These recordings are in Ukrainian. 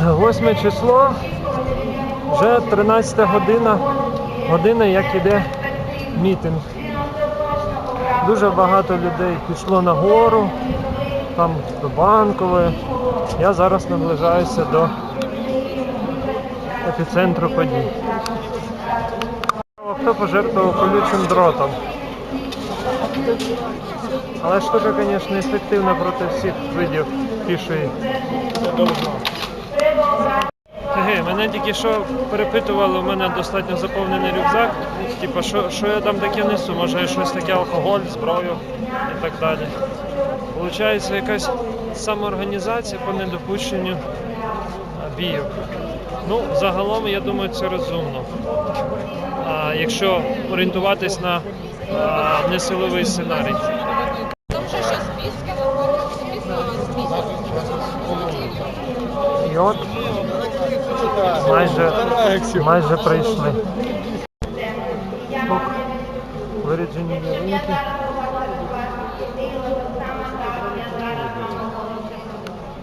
8 число, вже 13 година, година, як іде мітинг. Дуже багато людей пішло на гору, там до банкової. Я зараз наближаюся до епіцентру подій. Хто пожертвував колючим дротом? Але штука, звісно, ефективна проти всіх видів пішої. Мене тільки що перепитували, у мене достатньо заповнений рюкзак. Типа, що, що я там таке несу? Може я щось таке алкоголь, зброю і так далі. Получається якась самоорганізація по недопущенню бійок. Ну, загалом, я думаю, це розумно. А, якщо орієнтуватись на а, несиловий сценарій. І от майже, майже прийшли. Виріджені ялинки.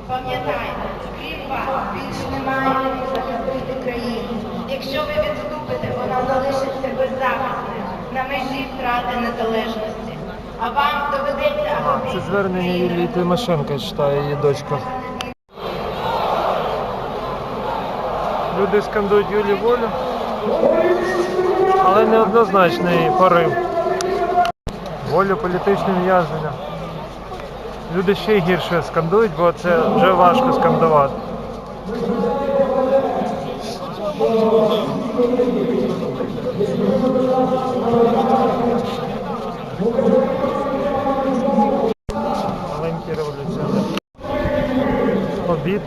Пам'ятайте, крім вас, більш немає захистити країну. Якщо ви відступите, вона залишиться беззахисною на межі втрати незалежності. А вам доведеться або Це звернення Юлії Тимошенко читає її дочка. Люди скандують Юлі волю, але неоднозначний порив. Волю політичним в'язненням. Люди ще гірше скандують, бо це вже важко скандувати. Маленький революціонер. Обід.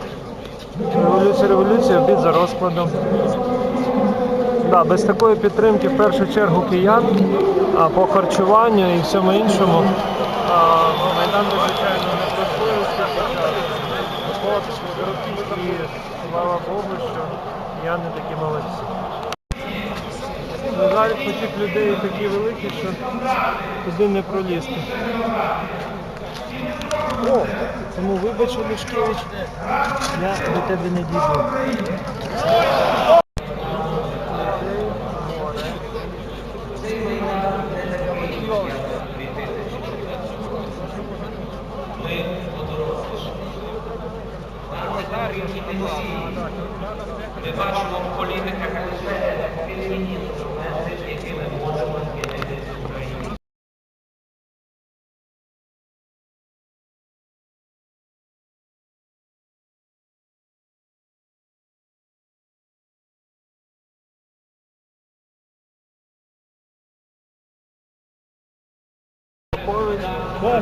Революція, обід за розкладом. Да, без такої підтримки в першу чергу киян а, по харчуванню і всьому іншому а, Майдан звичайно не От, і слава Богу, що кияни такі молодці. На жаль, потік людей такі великі, що туди не пролізти. О, тому вибач, Олешкевич, я до тебе не дійду.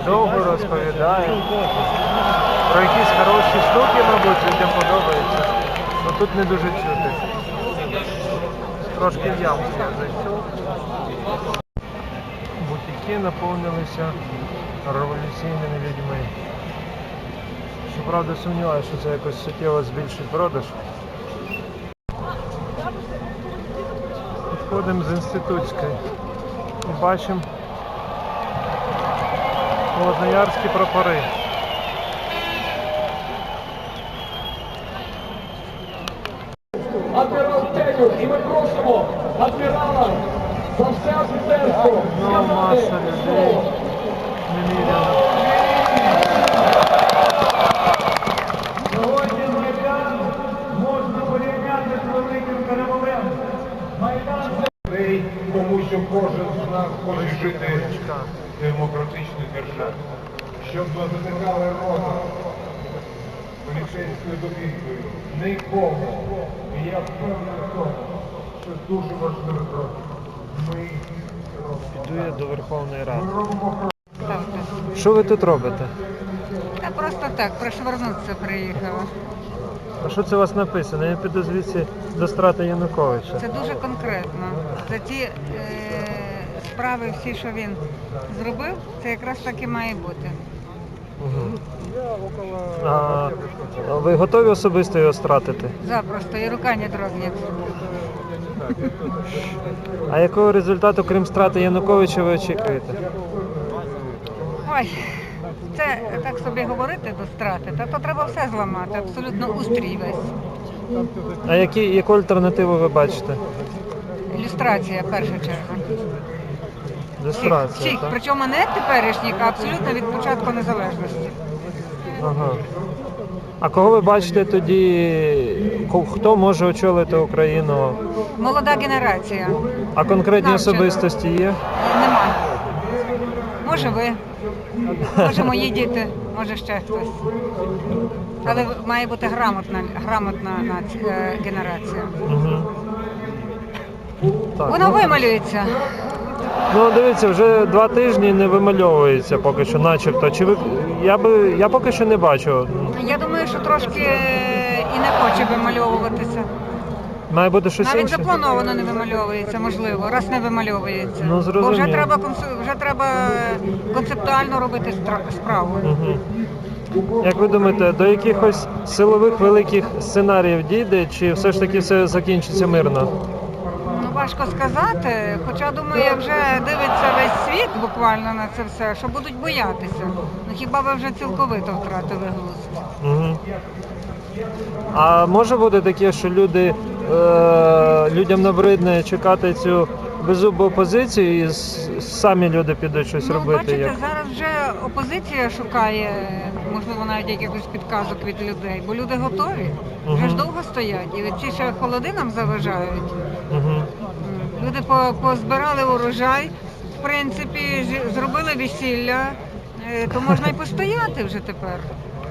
Довго розповідає. Про якісь хороші штуки, мабуть, людям подобається. але тут не дуже чути. Трошки в ямку зайшов. Бутики наповнилися революційними людьми. Щоправда, сумніваюся, що це якось суттєво збільшить продаж. Підходимо з інститутської і бачимо Холодноярські прапори. адмірал Тенюк, і ми просимо адмірала за все офіцерство. Ну, маса людей. Неміряно. Сьогодні Майдан можна порівняти з великим Кремлем. Майдан це тому що кожен з нас хоче жити в демократичній державі. Щоб затикали рота поліцейською добінкою. Нікому. І я впевнений в тому, що дуже важливий крок. Ми. Іду я до Верховної Ради. Робимо. Що ви тут робите? Та просто так, прошвырнутися приїхала. А що це у вас написано? Я піду звідси до страти Януковича. Це дуже конкретно. За ті е, справи, всі, що він зробив, це якраз так і має бути. Угу. А, ви готові особисто його стратити? Запросто, і рука не дрогне. А якого результату, крім страти Януковича, ви очікуєте? Ой, це так собі говорити до страти, та то треба все зламати, абсолютно устрій весь. А які, яку альтернативу ви бачите? Ілюстрація, перша черга. Так? причому не теперішніх, а абсолютно від початку незалежності. Ага. А кого ви бачите тоді, ко- хто може очолити Україну? Молода генерація. А конкретні Навчена. особистості є? Е, Нема. Може ви, може мої діти, може ще хтось. Але має бути грамотна, грамотна наці- е, генерація. Угу. Так. Воно ну, вималюється. Ну, дивіться, вже два тижні не вимальовується поки що, начебто. Чи ви я би я поки що не бачу. Я думаю, що трошки і не хоче вимальовуватися. Має бути щось Навіть інше. заплановано не вимальовується, можливо, раз не вимальовується. Ну, Бо зрозуміло. вже треба конс- вже треба концептуально робити стра- справу. Угу. Як ви думаєте, до якихось силових великих сценаріїв дійде, чи все ж таки все закінчиться мирно? Важко сказати, хоча думаю, як вже дивиться весь світ буквально на це все, що будуть боятися. Ну хіба ви вже цілковито втратили глузд? Угу. А може бути таке, що люди, е, людям набридне чекати цю беззубу опозицію і с- самі люди підуть щось ну, робити? бачите, Як... зараз вже опозиція шукає, можливо, навіть якихось підказок від людей, бо люди готові. Вже ж Мгм. довго стоять, і ці ще холоди нам заважають. Угу. Люди по- позбирали урожай, в принципі, зробили весілля, е, то можна і постояти вже тепер.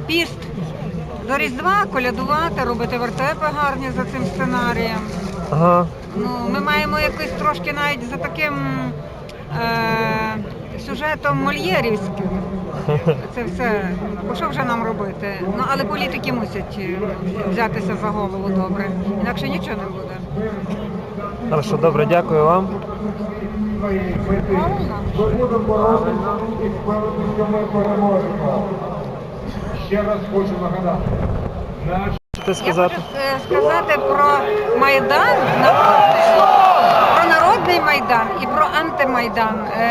Піст. До Різдва колядувати, робити вертепи гарні за цим сценарієм. Ага. Ну, ми маємо якось трошки навіть за таким е, сюжетом мольєрівським. Це все. Бо що вже нам робити? Ну, але політики мусять е, взятися за голову добре, інакше нічого не буде. Хорошо, добре, дякую вам. Будемо боротися і впевнені, що ми переможемо. Ще раз хочу нагадати. Наш Хочете Я сказати? хочу сказати про Майдан, народний, про народний Майдан і про антимайдан, е,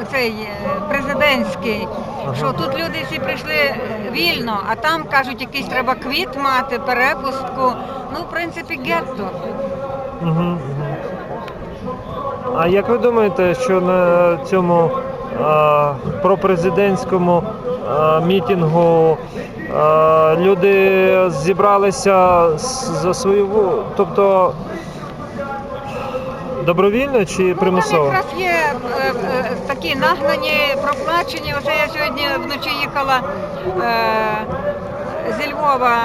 е, цей е, президентський. Що тут люди всі прийшли вільно, а там кажуть, якийсь треба квіт мати, перепустку. Ну, в принципі, гетто. Угу, А як ви думаєте, що на цьому а, пропрезидентському а, мітингу а, люди зібралися за свою, тобто добровільно чи Ну, примусово? там якраз є е, е, такі нагнані, проплачені. Оце я сьогодні вночі їхала е, зі Львова.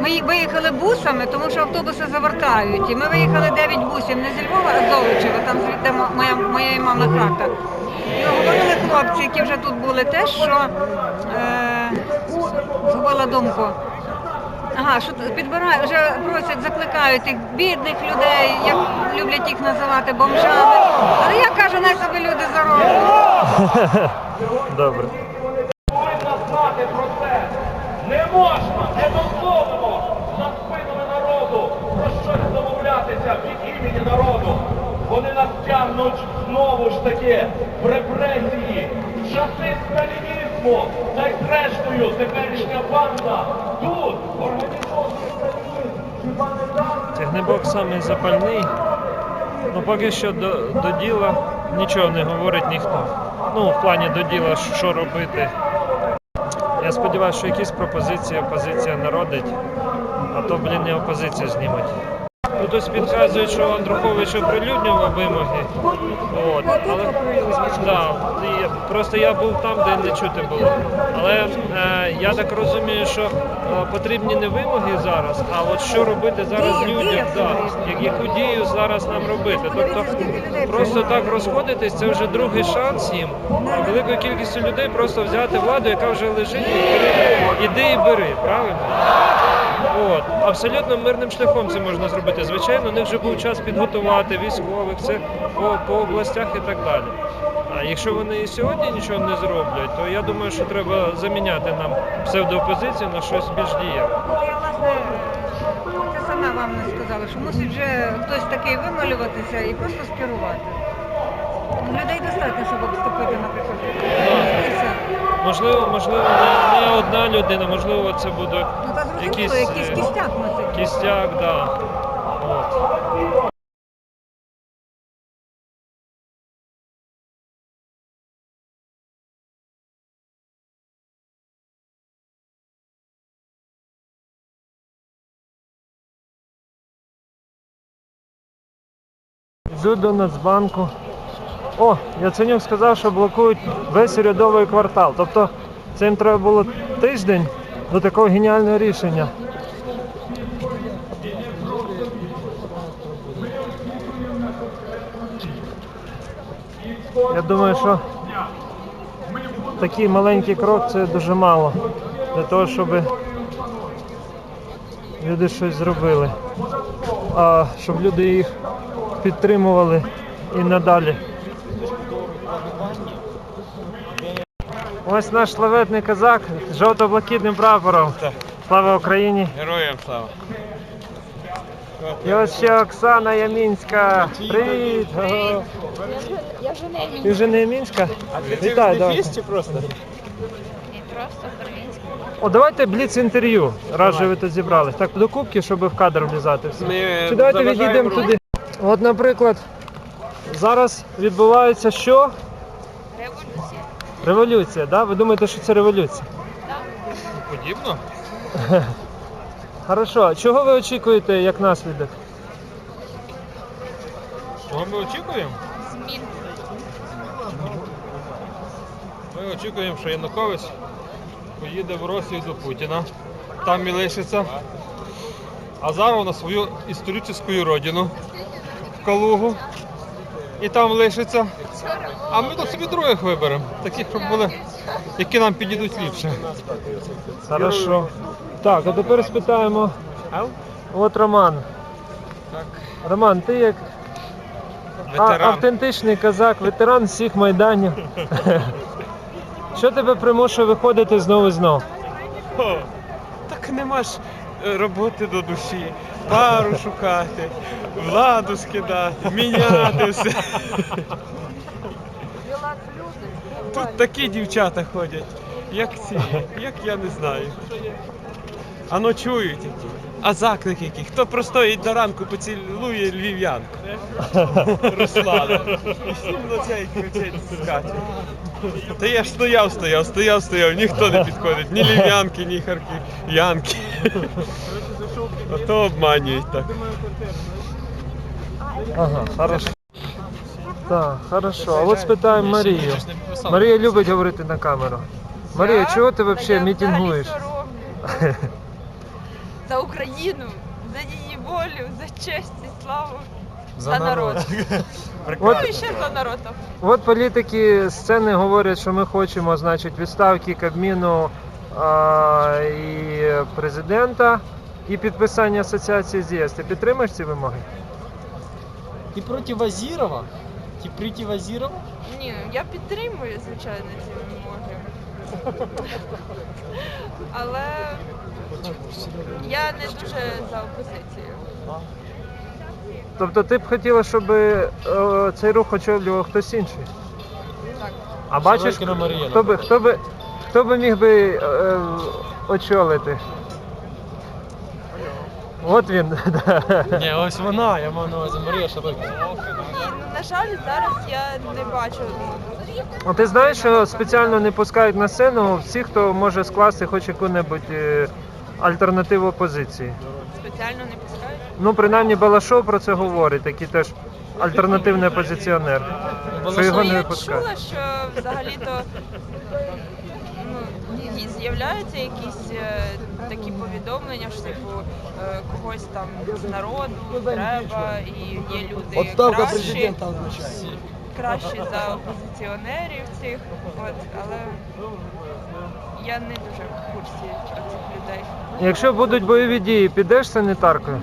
Ми виїхали бусами, тому що автобуси завертають. І ми виїхали 9 бусів не зі Львова, а з Золочева, там звідти мо- моя, моєї мами хата. І говорили хлопці, які вже тут були, те, що е, згубила думку. Ага, що підбирають, вже просять, закликають тих бідних людей, як люблять їх називати бомжами. Але я кажу, най собі люди зароблять. Добре. повинна знати про це. Не можна, не дозволимо за спинами народу про щось домовлятися від імені народу. Вони нас знову ж таки в репресії, в часи сталінізму, та й зрештою теперішня банда тут організовує сталінізм. Хіба не так? Тягнебок самий запальний. Ну поки що до, до діла нічого не говорить ніхто. Ну, в плані до діла, що робити. Я сподіваюся, що якісь пропозиції опозиція народить, а то, блін, не опозицію знімуть. Тут ось підказують, що Андрухович оприлюднював вимоги. От, але, да, просто я був там, де не чути було. Але е, я так розумію, що е, потрібні не вимоги зараз, а от що робити зараз людям, да, як- яку дію зараз нам робити. Тобто просто так розходитись, це вже другий шанс їм. Великою кількістю людей просто взяти владу, яка вже лежить, і бери, іди і бери, правильно? От, абсолютно мирним шляхом це можна зробити. Звичайно, у них вже був час підготувати військових, це по, по областях і так далі. А якщо вони і сьогодні нічого не зроблять, то я думаю, що треба заміняти нам псевдоопозицію на щось більш дієве. Ну, я, саме вам не сказала, що мусить вже хтось такий вималюватися і просто скерувати. Людей достатньо, щоб обступити, наприклад. Можливо, можливо, не, не одна людина, можливо, це буде Ну, та зрозуміло, якісь. якийсь е, кістяк мусить Кістяк, да. От. Йду до Нацбанку. О, Яценюк сказав, що блокують весь урядовий квартал. Тобто це їм треба було тиждень до такого геніального рішення. Я думаю, що такий маленький крок це дуже мало для того, щоб люди щось зробили. А щоб люди їх підтримували і надалі. Ось наш славетний козак з жовто-блакитним прапором. Слава Україні! Героям слава. І ось ще Оксана Ямінська. Привіт! Ого. Ти вже не Ямінська? Вітаю, давай. просто? О, давайте бліц інтерв'ю, раз же ви тут зібрались. Так, до кубки, щоб в кадр влізати всі. Ми Чи давайте заважаємо відійдемо туди. От, наприклад, зараз відбувається що? Революція. Да? Ви думаєте, що це революція? Подібно? Хорошо, а чого ви очікуєте як наслідок? Чого ми очікуємо? Змін. Ми очікуємо, що Янукович поїде в Росію до Путіна, там і лишиться. А зараз на свою історичну родину в Калугу. І там лишиться. А ми тут собі других виберемо. Таких, щоб були, які нам підійдуть ліпше. Хорошо. Так, а тепер спитаємо. От Роман. Роман, ти як а- Ветеран. автентичний козак, ветеран всіх майданів. Що тебе примушує виходити знову і знову? О, так нема ж е, роботи до душі. Пару шукати, владу скидати, міняти все. Тут такі дівчата ходять, як ці, як я не знаю. А ночують які. А заклик який. Хто простоїть до ранку, поцілує львів'янку. Руслана. І всім на цей кричить скаче. Та я ж стояв, стояв, стояв, стояв, ніхто не підходить, ні лів'янки, ні харків'янки. Ото обманюють так. Ага, хорошо. Так, хорошо. А от спитаємо Марію. Марія любить говорити на камеру. Марія, чого ти взагалі мітингуєш? За Україну, за її волю, за честь і славу, за, народ. Ну і ще за народ. от політики сцени говорять, що ми хочемо, значить, відставки Кабміну а, і президента і підписання асоціації з ЄС. Ти підтримаєш ці вимоги? И против Азирова? И против Азирова? Ні, я підтримую, звичайно, ці вимоги. Але я не дуже за опозицію. Тобто ти б хотіла, щоб е, цей рух очолював хтось інший? Так. А бачиш, Широкіна Марія, хто би, хто би, хто би міг би е, очолити? От він. да. Ні, ось вона, я мав на увазі Марія ну на жаль, зараз я не бачу. А ти знаєш, що спеціально не пускають на сцену всіх, хто може скласти хоч яку-небудь е, альтернативу опозиції. Спеціально не пускають. Ну, принаймні Балашов про це говорить, такий теж альтернативний опозиціонер. Що його Ну, не я випускають. чула, що взагалі-то ну, і з'являються якісь е, такі повідомлення, що типу е, когось там з народу треба, і є люди кращі, означає. кращі за опозиціонерів цих. От, але я не дуже в курсі про цих людей. Якщо будуть бойові дії, підеш санітаркою?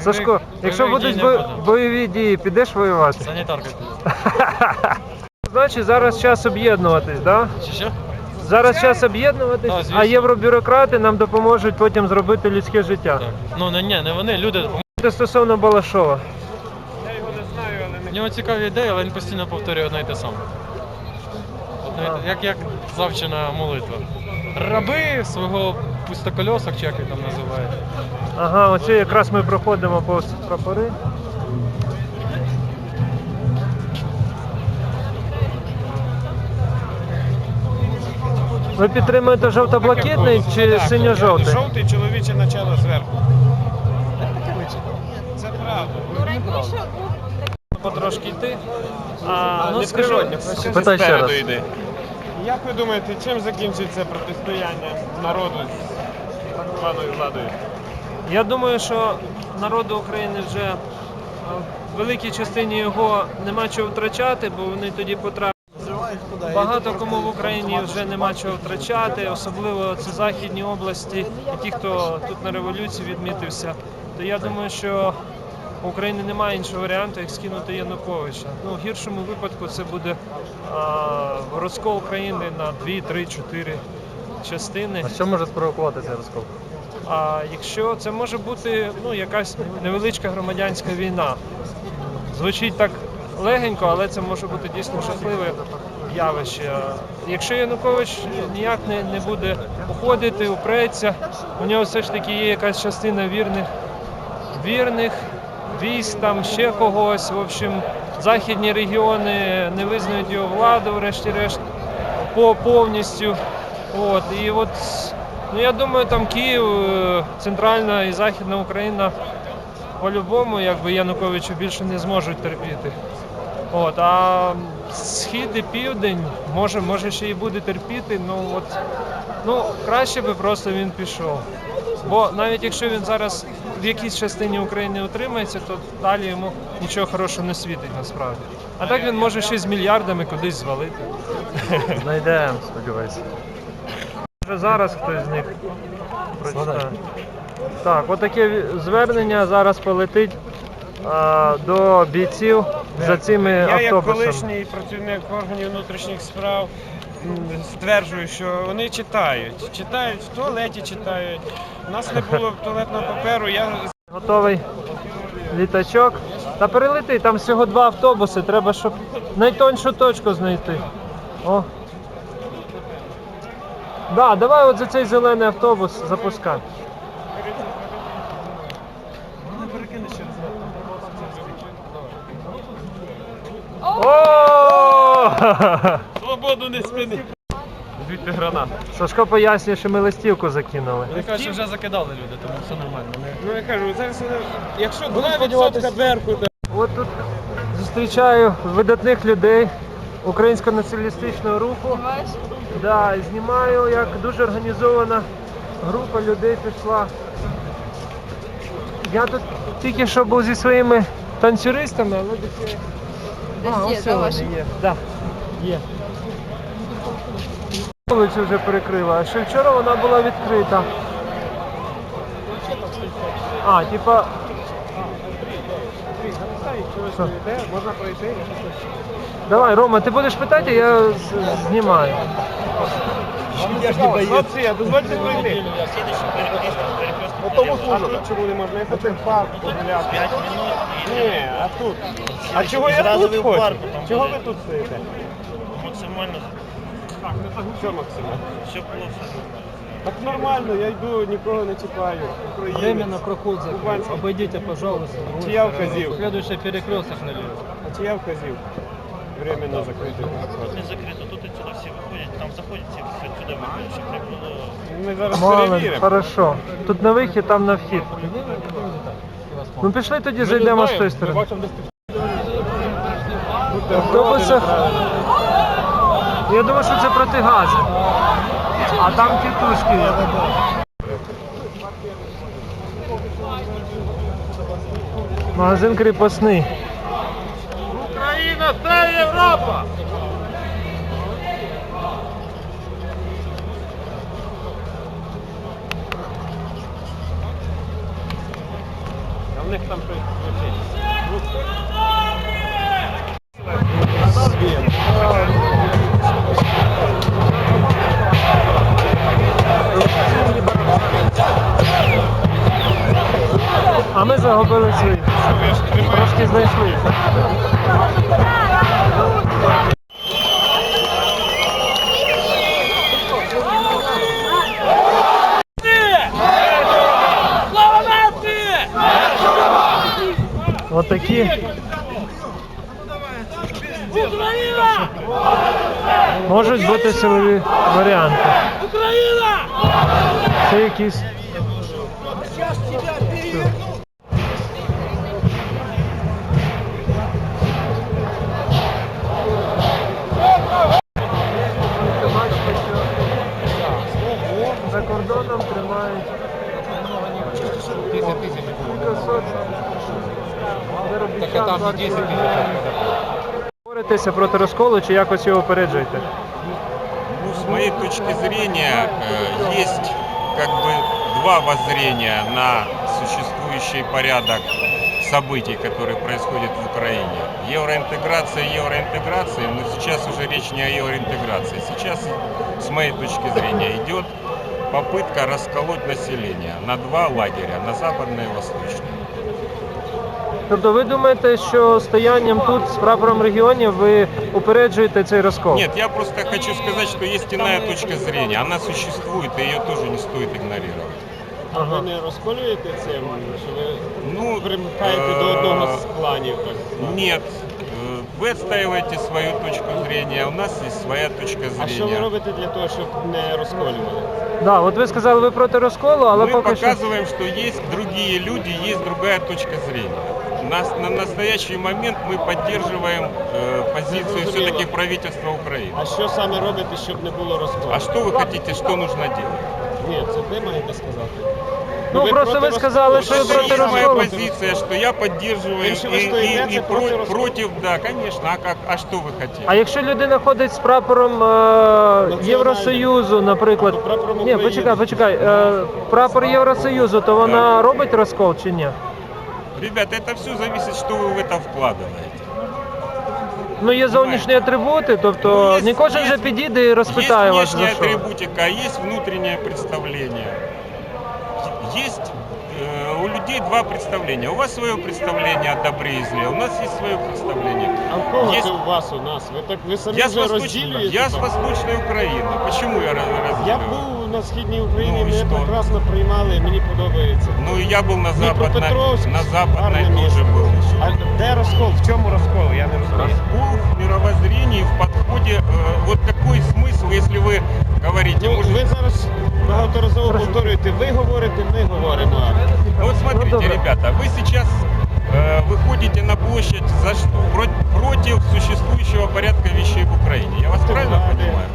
Сашко, якщо будуть бо- бойові дії, підеш воювати? Санітарка. Значить, зараз час об'єднуватись, да? Чи що? Зараз час об'єднуватись, Так, звісно. а євробюрократи нам допоможуть потім зробити людське життя. Так. Ну не, ні, не вони, люди. Це стосовно Балашова. В нього цікаві ідеї, але він постійно повторює одне й те саме. Одне й те- Як, як завчена молитва. Раби свого пустокольосок, чи як він там називає. Ага, оце якраз ми проходимо повз прапори. Ви підтримуєте жовто-блакитний чи синьо-жовтий? Жовтий чоловіче начало зверху. Це правда. Ну Потрошки йти, а ну, скажи- Краще Питай ще раз. йди. Як ви думаєте, чим закінчиться протистояння народу з так званою владою? Я думаю, що народу України вже е, в великій частині його нема чого втрачати, бо вони тоді потраплять. Багато кому в Україні вже нема чого втрачати, особливо це західні області, і ті, хто тут на революції відмітився. То я думаю, що у України немає іншого варіанту, як скинути Януковича. Ну, в гіршому випадку це буде а, розкол України на 2, 3, 4 частини. А що може спровокувати цей розкол? А якщо це може бути ну, якась невеличка громадянська війна. Звучить так легенько, але це може бути дійсно жахливе явище. Якщо Янукович ніяк не, не буде уходити, упреться, у нього все ж таки є якась частина вірних, вірних військ, там ще когось. В общем, західні регіони не визнають його владу, врешті-решт, по повністю. От, і от, ну я думаю, там Київ, е, центральна і західна Україна по-любому, якби Януковичу більше не зможуть терпіти. От, а схід і південь може, може ще і буде терпіти, ну от ну краще би просто він пішов. Бо навіть якщо він зараз в якійсь частині України утримається, то далі йому нічого хорошого не світить насправді. А так він може ще з мільярдами кудись звалити. Знайдемо, сподіваюся. Вже зараз хтось з них прочитає. Так, отаке звернення зараз полетить а, до бійців за цими Я як автобусами. колишній працівник органів внутрішніх справ стверджую, що вони читають. Читають в туалеті, читають. У нас не було туалетного паперу. Я Готовий літачок. Та перелети, там всього два автобуси, треба, щоб найтоншу точку знайти. О. Да, давай от за цей зелений автобус запускай. О! свободу не спини. Звідти гранат. Сашко пояснює, що ми листівку закинули. Вони кажуть, що вже закидали люди, тому все нормально. Ну я кажу, зараз вони- якщо 2% берку, то От тут зустрічаю видатних людей українського націоналістичного руху. Да, і знімаю, як дуже організована група людей пішла. Я тут тільки що був зі своїми танцюристами, але десь є. А, ось вони є. Да, є. Вулицю вже перекрила, а ще вчора вона була відкрита. А, типа. Що? можна пройти. Давай, Рома, ти будеш питати, я знімаю. Хлопці, а дозвольте пройти. Тому служу. Чому не можна? Я хочу в парк погуляти. Ні, а тут. А чого я тут хочу? Чого ви тут стоїте? Максимально, Що, Максиме? щоб було все Так нормально, я йду, нікого не чіпаю. Временно проход закрыт. Кубанський. Обойдите, пожалуйста. другой Чья стороны. вказил? Следующий перекресток налево. А чи я вказів? Временно закритий. не закрито. Тут отсюда всі виходять, там заходять всі, все сюди виходять, щоб не було. Ми зараз перевіримо. хорошо. Тут на вихід, там на вхід. Ну пішли тоді зайдемо з тої сторони. В автобусах. Я думаю, що це протигаз. А там тітушки. Магазин кріпосний. Україна, це Європа! А в них там щось загубили свої. Трошки знайшли. Отакі. Можуть бути силові варіанти. Це якісь. А там 10 тисяч. Боретеся проти розколу чи якось його опереджуєте? Ну, с моей точки зрения, есть как бы два воззрения на существующий порядок событий, которые происходят в Украине. Евроинтеграция, евроинтеграция, но сейчас уже речь не о евроинтеграции. Сейчас, с моей точки зрения, идет попытка расколоть население на два лагеря, на западное и восточное. Тобто ви думаєте, що стоянням тут з прапором регіонів ви упереджуєте цей розкол? Нет, я просто хочу сказать, что есть иная точка зрения. Она существует, и ее тоже не стоит игнорировать. А ви не розколюєте цим, що ви Ну, примикаєте до одного з кланів? Так? Нет. Э, Вы отстаиваете свою точку зрения, у нас есть своя точка А що ви зрения. робите для того, щоб не розколювали? Да, от ви сказали, ви проти розколу, але Мы поки що. показываем, что есть другие люди, есть другая точка зрения. Нас, на настоящий момент мы поддерживаем э, позицию Зрозуміло. все-таки правительства Украины. А що саме робите, щоб не було розколу? А что вы хотите, что нужно делать? Ні, це ви маєте сказати. Ну, просто проти ви сказали, розколу. що ви проти Это моя розколу. позиция, что я поддерживаю Если вы и, стоите, и- и это против про- раскола. против, да, конечно. А как? А что вы хотите? А якщо людина ходить з прапором е, Євросоюзу, наприклад. Або прапором Ні, України. почекай, почекай. Е, прапор Євросоюзу, то вона робить розкол чи ні? Ребята, это все зависит, что вы в это вкладываете. Ну є зовнішні атрибути, тобто Ну, є- не кожен є- же підійде і розпитає есть вас за внешняя що. атрибутика, а есть внутреннее представление. Есть э, у людей два представления. У вас свое представление о добре и зле, у нас есть свое представление. А в кого Есть- це у вас у нас? Ви так ви самі Я с, вже восточной, розділюєте? я с так? Восточной Украины. Почему я раз- Я разделяю? був на східній Україні, Ну, і мене що? прекрасно приймали, мені подобається. Ну и я был на западной, Днепропетровск, на западной гарне тоже місто. был. еще. А де розкол? В чому розкол? Я не розумію. Раскол в мировоззрении, в подходе. э, вот какой смысл, если вы говорите, Ну, может, ви зараз багаторазово повторюєте, ви говорите, ми говоримо. Ну вот смотрите, добро. ребята, вы сейчас э, выходите на площадь за что? Про- против существующего порядка вещей в Украине. Я вас правильно влади, понимаю?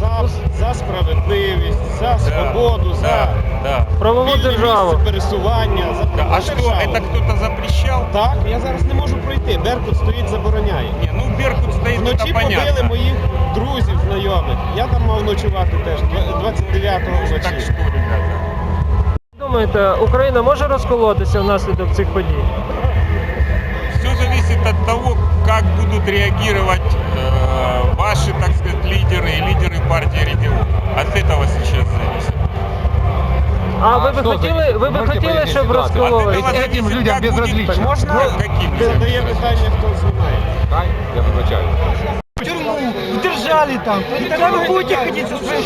За, за справедливість, за свободу, да, за да. Правову вільне державу. місце пересування. За Да, правову А что, державу. это кто-то запрещал? Так, я зараз не можу пройти. Беркут стоїть, забороняє. Не, ну Беркут стоит, Вночі это побили понятно. моїх друзів, знайомих. Я там мав ночувати теж, два- 29-го Так вночі. что, ребята? Думаєте, Україна може розколотися внаслідок цих подій? Все зависит от того, как будут реагировать э, ваши, так сказать, лидеры и лидеры партии региона. От этого сейчас зависит. А ви би хотіли, ви би хотіли, щоб От розкололися? этого зависит, людям как будет, Можна каким задає питання, хто знімає. тюрьму, в держали там. И тогда вы будете ходить со своим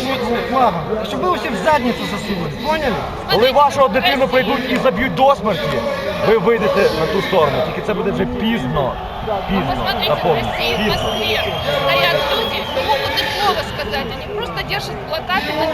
флагом, чтобы вы все в задницу засунули, поняли? Коли вашого дитину прийдуть і заб'ють до смерті, ви вийдете на ту сторону. Тільки це буде вже пізно. Пізно. Посмотрите, в Запомніть. России, в Пізно. Москве стоят люди, не могут и слова сказать, они просто держат плакаты на